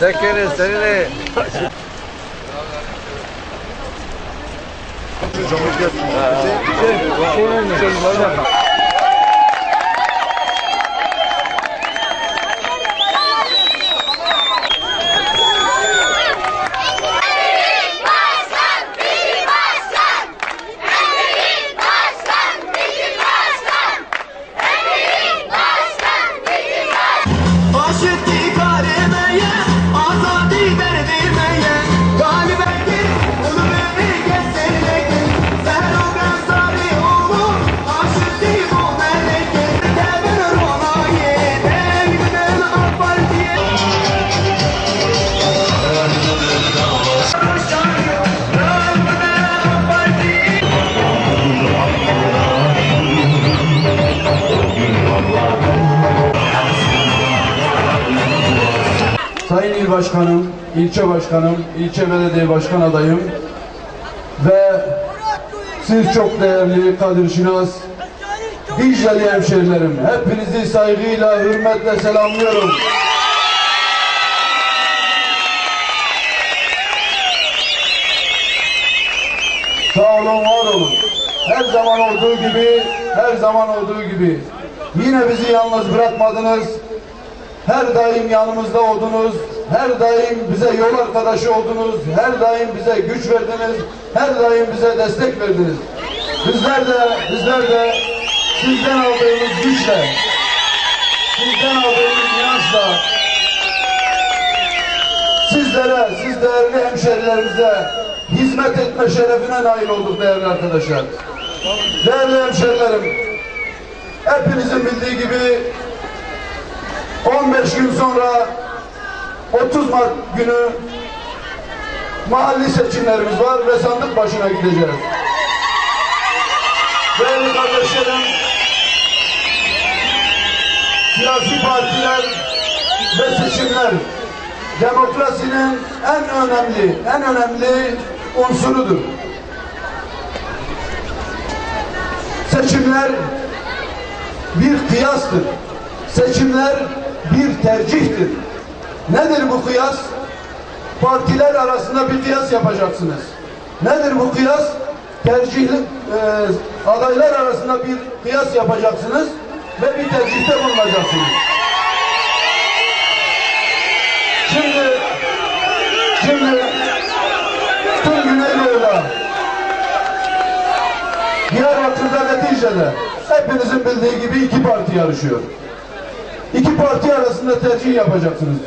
Tekeri seni. Başkan, Veli Başkan! Başkan, Başkan! Sayın İl Başkanım, ilçe başkanım, ilçe belediye başkan adayım ve siz çok değerli Kadir Şinas, Dicle'li hemşerilerim, hepinizi saygıyla, hürmetle selamlıyorum. Sağ olun, var olun. Her zaman olduğu gibi, her zaman olduğu gibi. Yine bizi yalnız bırakmadınız. Her daim yanımızda oldunuz. Her daim bize yol arkadaşı oldunuz. Her daim bize güç verdiniz. Her daim bize destek verdiniz. Bizler de, bizler de sizden aldığımız güçle, sizden aldığımız inançla sizlere, siz değerli hemşerilerimize hizmet etme şerefine nail olduk değerli arkadaşlar. Değerli hemşerilerim, hepinizin bildiği gibi 15 gün sonra 30 Mart günü mahalli seçimlerimiz var ve sandık başına gideceğiz. Değerli kardeşlerim, siyasi partiler ve seçimler demokrasinin en önemli, en önemli unsurudur. Seçimler bir kıyastır. Seçimler bir tercihtir. Nedir bu kıyas? Partiler arasında bir kıyas yapacaksınız. Nedir bu kıyas? Tercihli e, adaylar arasında bir kıyas yapacaksınız ve bir tercihte bulunacaksınız. Şimdi şimdi tüm Güneydoğu'da Diyarbakır'da ve Dicle'de hepinizin bildiği gibi iki parti yarışıyor. İki parti arasında tercih yapacaksınız.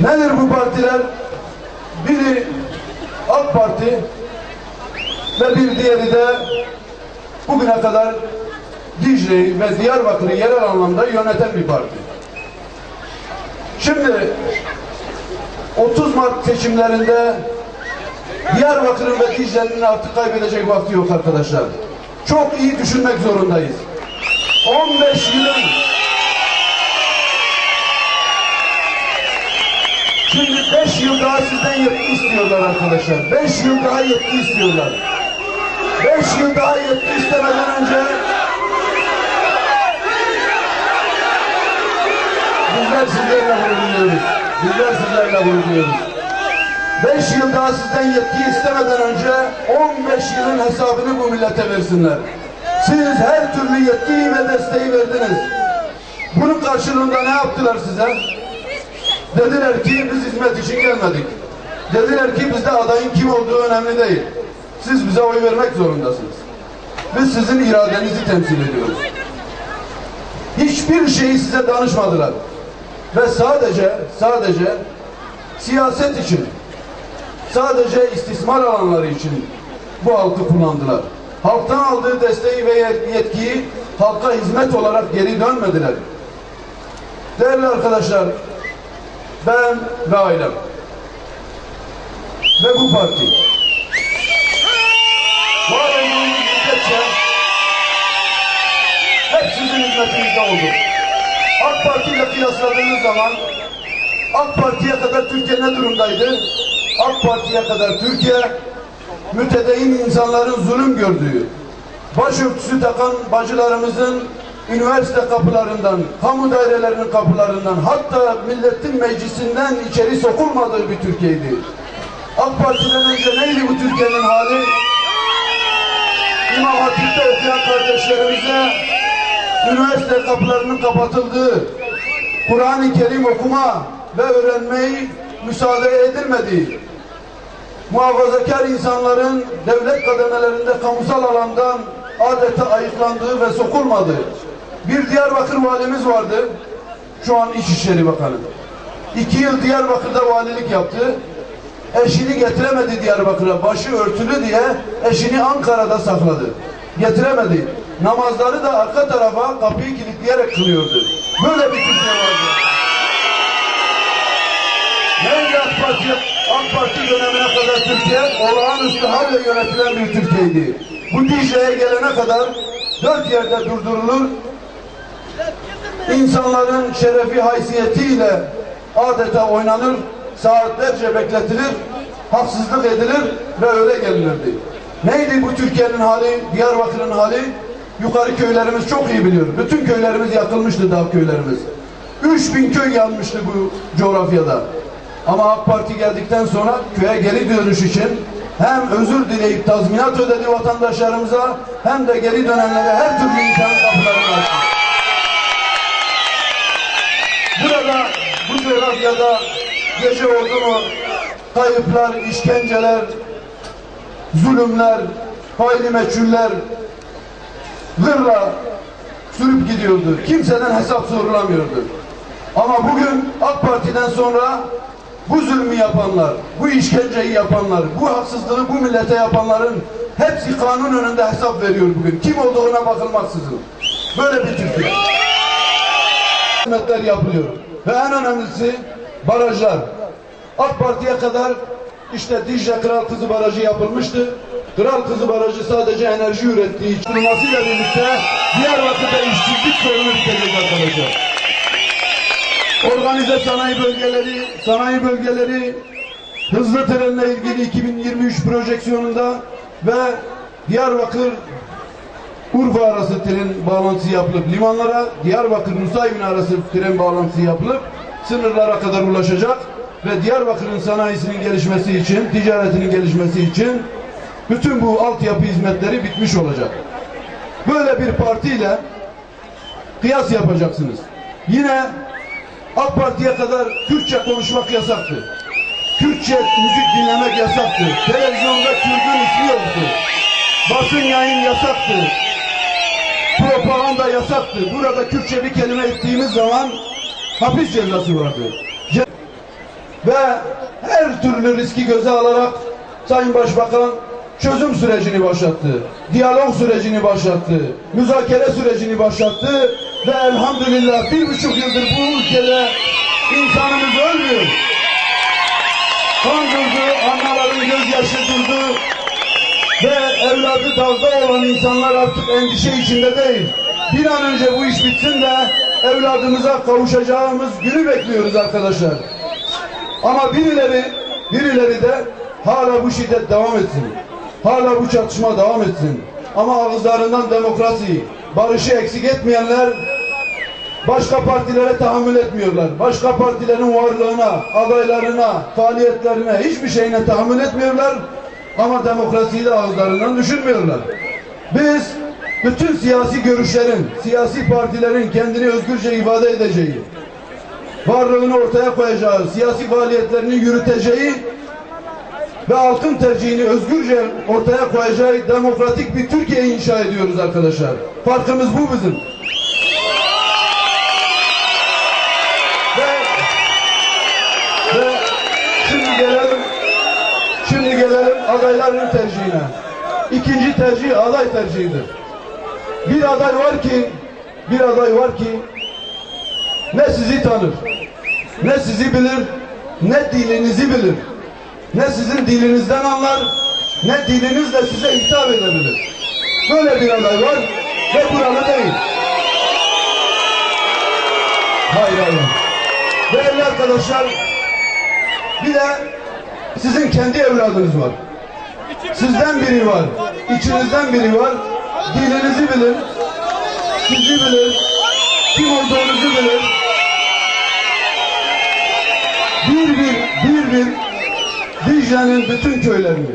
Nedir bu partiler? Biri AK Parti ve bir diğeri de bugüne kadar Dicle'yi ve Diyarbakır'ı yerel anlamda yöneten bir parti. Şimdi 30 Mart seçimlerinde Diyarbakır'ın ve Dicle'nin artık kaybedecek vakti yok arkadaşlar. Çok iyi düşünmek zorundayız. 15 yılın Şimdi 5 yıl daha sizden yetki istiyorlar arkadaşlar. 5 yıl daha yetki istiyorlar. 5 yıl daha yetki istemeden önce bizler sizlerle gurur duyuyoruz. Bizler sizlerle duyuyoruz. 5 yıl daha sizden yetki istemeden önce 15 yılın hesabını bu millete versinler. Siz her türlü yetkiyi ve desteği verdiniz. Bunun karşılığında ne yaptılar size? Dediler ki biz hizmet için gelmedik. Dediler ki bizde adayın kim olduğu önemli değil. Siz bize oy vermek zorundasınız. Biz sizin iradenizi temsil ediyoruz. Hiçbir şeyi size danışmadılar. Ve sadece, sadece siyaset için, sadece istismar alanları için bu halkı kullandılar. Halktan aldığı desteği ve yetkiyi halka hizmet olarak geri dönmediler. Değerli arkadaşlar, ben ve ailem ve bu parti var olduğumuz müddetçe hep sizin hizmetinizde olduk. AK Parti ile kıyasladığınız zaman AK Parti'ye kadar Türkiye ne durumdaydı? AK Parti'ye kadar Türkiye mütedeyyin insanların zulüm gördüğü, başörtüsü takan bacılarımızın üniversite kapılarından, kamu dairelerinin kapılarından, hatta milletin meclisinden içeri sokulmadığı bir Türkiye'ydi. AK Parti'den önce neydi bu Türkiye'nin hali? İmam Hatip'te okuyan kardeşlerimize üniversite kapılarının kapatıldığı, Kur'an-ı Kerim okuma ve öğrenmeyi müsaade edilmediği, muhafazakar insanların devlet kademelerinde kamusal alandan adeta ayıklandığı ve sokulmadığı bir Diyarbakır valimiz vardı. Şu an İçişleri Bakanı. İki yıl Diyarbakır'da valilik yaptı. Eşini getiremedi Diyarbakır'a. Başı örtülü diye eşini Ankara'da sakladı. Getiremedi. Namazları da arka tarafa kapıyı kilitleyerek kılıyordu. Böyle bir Türkiye vardı. Neydi AK Parti? AK Parti dönemine kadar Türkiye olağanüstü halle yönetilen bir Türkiye'ydi. Bu Dicle'ye gelene kadar dört yerde durdurulur, insanların şerefi haysiyetiyle adeta oynanır, saatlerce bekletilir, haksızlık edilir ve öyle gelinirdi. Neydi bu Türkiye'nin hali, Diyarbakır'ın hali? Yukarı köylerimiz çok iyi biliyor. Bütün köylerimiz yakılmıştı dağ köylerimiz. 3000 köy yanmıştı bu coğrafyada. Ama AK Parti geldikten sonra köye geri dönüş için hem özür dileyip tazminat ödedi vatandaşlarımıza hem de geri dönenlere her türlü imkanın kapılarını açtı. Burada bu coğrafyada gece oldu mu kayıplar, işkenceler, zulümler, faili meçhuller hırla sürüp gidiyordu. Kimseden hesap sorulamıyordu. Ama bugün AK Parti'den sonra bu zulmü yapanlar, bu işkenceyi yapanlar, bu haksızlığı bu millete yapanların hepsi kanun önünde hesap veriyor bugün. Kim olduğuna bakılmaksızın. Böyle bir Türkiye. Hizmetler yapılıyor. Ve en önemlisi barajlar. AK Parti'ye kadar işte Dicle Kral Kızı Barajı yapılmıştı. Kral Kızı Barajı sadece enerji ürettiği için kurulmasıyla birlikte Diyarbakır'da işsizlik sorunu bitecek arkadaşlar. Organize sanayi bölgeleri, sanayi bölgeleri hızlı trenle ilgili 2023 projeksiyonunda ve Diyarbakır Urfa arası tren bağlantısı yapılıp limanlara Diyarbakır Nusaybin arası tren bağlantısı yapılıp sınırlara kadar ulaşacak ve Diyarbakır'ın sanayisinin gelişmesi için, ticaretinin gelişmesi için bütün bu altyapı hizmetleri bitmiş olacak. Böyle bir partiyle kıyas yapacaksınız. Yine AK Parti'ye kadar Kürtçe konuşmak yasaktı. Kürtçe müzik dinlemek yasaktı. Televizyonda Kürt'ün ismi yoktu. Basın yayın yasaktı. Yasaktı. Burada Kürtçe bir kelime ettiğimiz zaman hapis cezası vardı. Ve her türlü riski göze alarak Sayın Başbakan çözüm sürecini başlattı. Diyalog sürecini başlattı. Müzakere sürecini başlattı. Ve elhamdülillah bir buçuk yıldır bu ülkede insanımız ölmüyor. Kan durdu, anneların gözyaşı durdu. Ve evladı dağda olan insanlar artık endişe içinde değil. Bir an önce bu iş bitsin de evladımıza kavuşacağımız günü bekliyoruz arkadaşlar. Ama birileri, birileri de hala bu şiddet devam etsin. Hala bu çatışma devam etsin. Ama ağızlarından demokrasi, barışı eksik etmeyenler başka partilere tahammül etmiyorlar. Başka partilerin varlığına, adaylarına, faaliyetlerine, hiçbir şeyine tahammül etmiyorlar. Ama demokrasiyi de ağızlarından düşürmüyorlar. Biz bütün siyasi görüşlerin, siyasi partilerin kendini özgürce ifade edeceği, varlığını ortaya koyacağı, siyasi faaliyetlerini yürüteceği ve halkın tercihini özgürce ortaya koyacağı demokratik bir Türkiye inşa ediyoruz arkadaşlar. Farkımız bu bizim. Ve, ve şimdi gelelim şimdi gelelim adayların tercihine. İkinci tercih aday tercihidir. Bir aday var ki bir aday var ki ne sizi tanır, ne sizi bilir, ne dilinizi bilir. Ne sizin dilinizden anlar, ne dilinizle size hitap edebilir. Böyle bir aday var ve buralı değil. Hayır hayır. Değerli arkadaşlar, bir de sizin kendi evladınız var. Sizden biri var, içinizden biri var, dilinizi bilir, sizi bilir, kim olduğunuzu bilir. Bir bir, bir bir Dicle'nin bütün köylerini,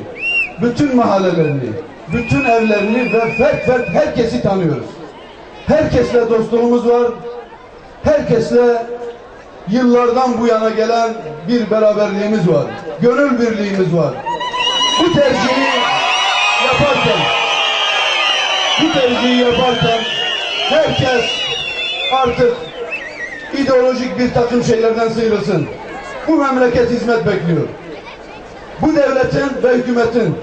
bütün mahallelerini, bütün evlerini ve fert fert herkesi tanıyoruz. Herkesle dostluğumuz var. Herkesle yıllardan bu yana gelen bir beraberliğimiz var. Gönül birliğimiz var. Bu tercihi bu tercihi yaparken herkes artık ideolojik bir takım şeylerden sıyrılsın. Bu memleket hizmet bekliyor. Bu devletin ve hükümetin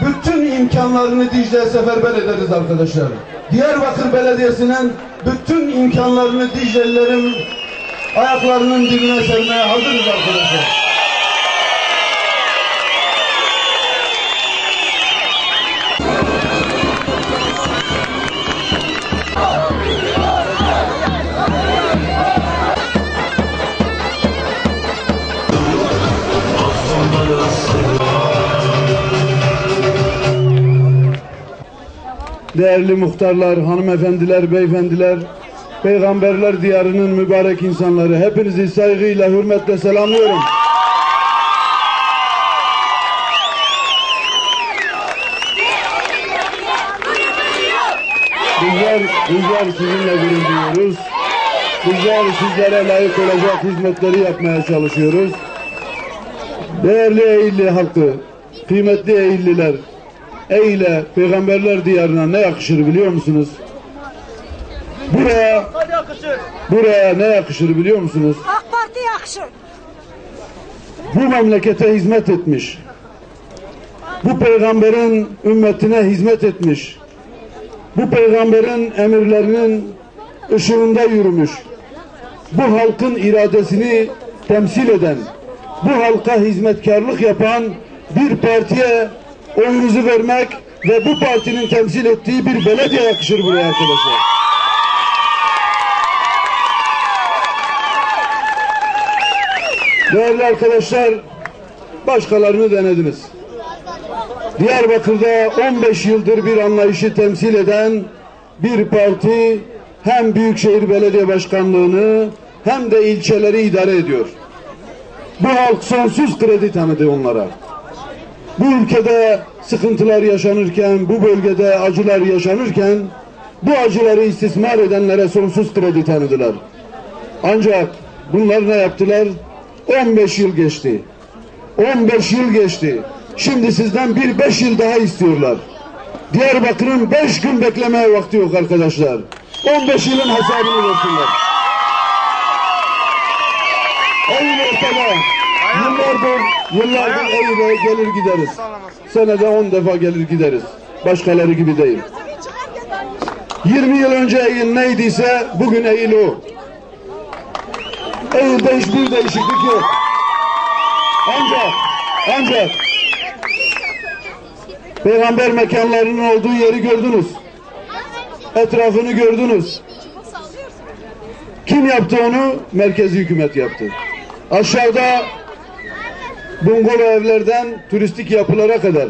bütün imkanlarını Dicle'ye seferber ederiz arkadaşlar. Diyarbakır Belediyesi'nin bütün imkanlarını Dicle'lilerin ayaklarının dibine sermeye hazırız arkadaşlar. Değerli muhtarlar, hanımefendiler, beyefendiler, peygamberler diyarının mübarek insanları hepinizi saygıyla, hürmetle selamlıyorum. Bizler, bizler sizinle gurur duyuyoruz. Bizler sizlere layık olacak hizmetleri yapmaya çalışıyoruz. Değerli Eğilli halkı, kıymetli Eğilliler, Eyle peygamberler diyarına ne yakışır biliyor musunuz? Buraya, buraya ne yakışır biliyor musunuz? AK Parti yakışır. Bu memlekete hizmet etmiş. Bu peygamberin ümmetine hizmet etmiş. Bu peygamberin emirlerinin ışığında yürümüş. Bu halkın iradesini temsil eden, bu halka hizmetkarlık yapan bir partiye oyunuzu vermek ve bu partinin temsil ettiği bir belediye yakışır buraya arkadaşlar. Değerli arkadaşlar, başkalarını denediniz. Diyarbakır'da 15 yıldır bir anlayışı temsil eden bir parti hem Büyükşehir Belediye Başkanlığı'nı hem de ilçeleri idare ediyor. Bu halk sonsuz kredi tanıdı onlara. Bu ülkede sıkıntılar yaşanırken, bu bölgede acılar yaşanırken bu acıları istismar edenlere sonsuz kredi tanıdılar. Ancak bunlar ne yaptılar? 15 yıl geçti. 15 yıl geçti. Şimdi sizden bir 5 yıl daha istiyorlar. Diyarbakır'ın 5 gün beklemeye vakti yok arkadaşlar. 15 yılın hesabını versinler. Eğil ortada. Yıllardır, yıllardır Eğil'e gelir gideriz. Senede 10 defa gelir gideriz. Başkaları gibi değil. 20 yıl önce Eğil neydiyse bugün Eğil o. Eğil'de hiçbir değişiklik yok. Ancak, ancak peygamber mekanlarının olduğu yeri gördünüz. Etrafını gördünüz. Kim yaptı onu? Merkezi hükümet yaptı. Aşağıda bungalov evlerden turistik yapılara kadar.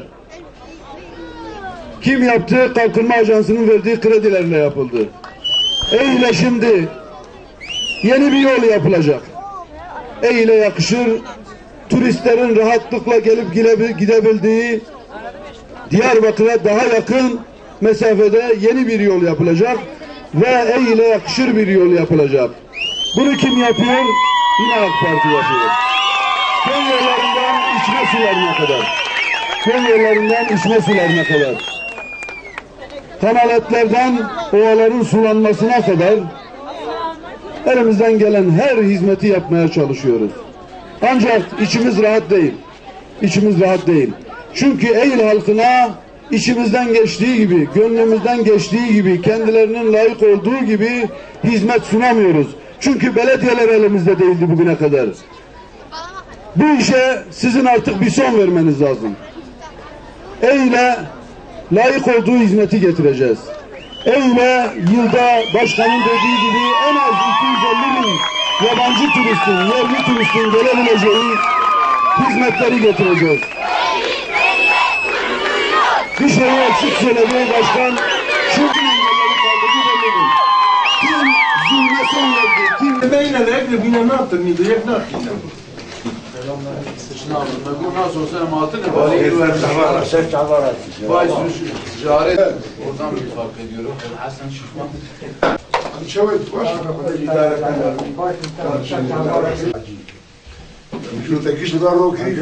Kim yaptı? Kalkınma Ajansı'nın verdiği kredilerle yapıldı. Eyle şimdi yeni bir yol yapılacak. Eyle yakışır. Turistlerin rahatlıkla gelip gidebildiği Diyarbakır'a daha yakın mesafede yeni bir yol yapılacak ve Eyle yakışır bir yol yapılacak. Bunu kim yapıyor? Yine AK Parti yapıyor. İçme sularına kadar. Köy yollarından içme sularına kadar. Kanaletlerden ovaların sulanmasına kadar elimizden gelen her hizmeti yapmaya çalışıyoruz. Ancak içimiz rahat değil. İçimiz rahat değil. Çünkü Eylül halkına içimizden geçtiği gibi, gönlümüzden geçtiği gibi, kendilerinin layık olduğu gibi hizmet sunamıyoruz. Çünkü belediyeler elimizde değildi bugüne kadar. Bu işe sizin artık bir son vermeniz lazım. Eyle layık olduğu hizmeti getireceğiz. Eyle yılda başkanın dediği gibi en az 250 bin yabancı turistin, yerli turistin gelebileceği hizmetleri getireceğiz. Bir şeyi açık söyledi başkan. Şu engelleri kaldırdı belirli. Kim zulme son verdi? Kim? Beyler, ekle bina ne yaptın? Ne yaptın? Ematı ne bari yıl vermiş var. Vay sürüş ticaret. Oradan bir fark ediyorum. Hasan Şişman. Şuradaki sular o kıyı